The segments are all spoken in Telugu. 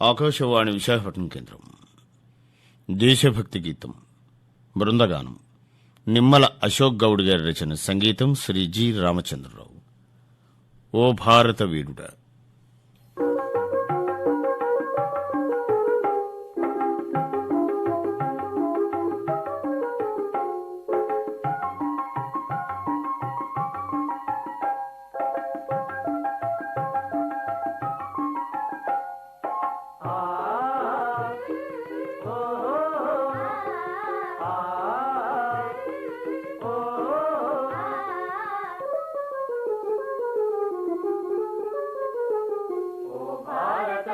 ఆకాశవాణి విశాఖపట్నం కేంద్రం. దేశభక్తి గీతం బృందగానం నిమ్మల అశోక్ గౌడ్ గారి రచన సంగీతం శ్రీ జి రామచంద్రరావు. ఓ భారత వీరుడా!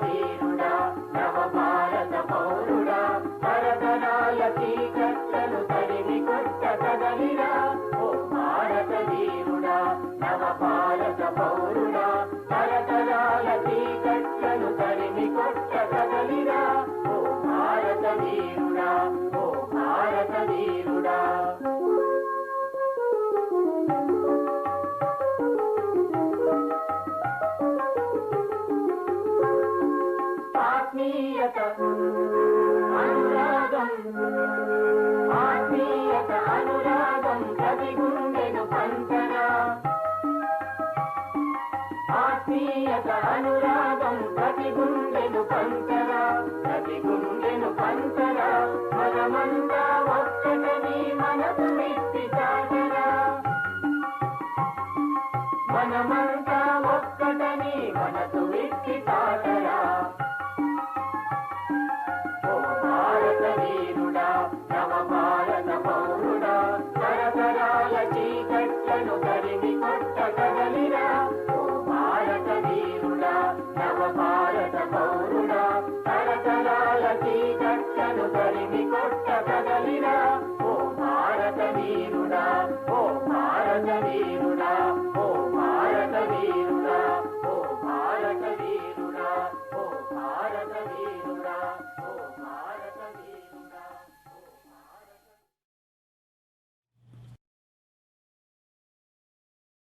Mary. ఆత్మీయత అనురా